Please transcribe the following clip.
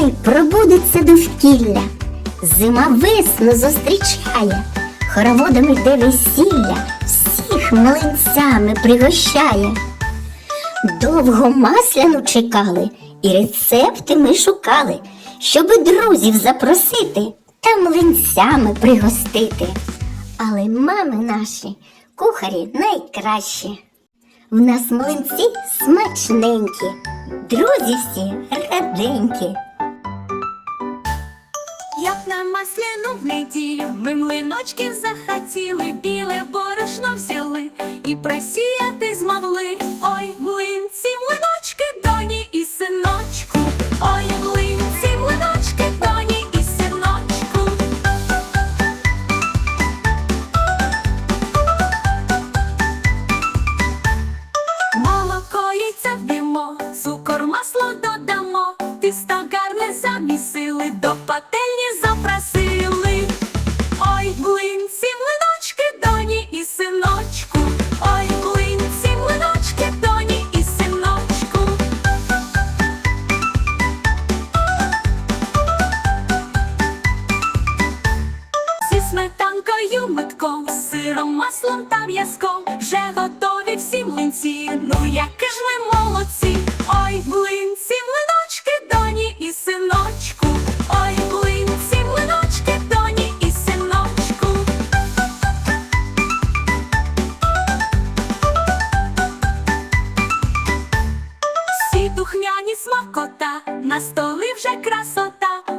Хай пробудеться довкілля, зима весну зустрічає, хороводом йде весілля, всіх млинцями пригощає. Довго масляну чекали, і рецепти ми шукали, щоби друзів запросити та млинцями пригостити. Але мами наші кухарі найкращі. В нас млинці смачненькі, друзі всі раденькі. На масляну неділю ми млиночків захотіли, біле борошно взяли і просіяти змогли. Ой, млинці, млиночки, доні і синочку. Ой, млинці, млиночки, доні і синочку. Молоко яйця вб'ємо, цукор, масло додамо, тісто гарне замісили, до пательні сметанкою метком, сиром, маслом та м'язком вже готові всі млинці. Ну які ж ми молодці! Ой, млинці, млиночки, доні і синочку. Ой, млинці, млиночки, доні і синочку. Всі духмяні смакота, на столи вже красота.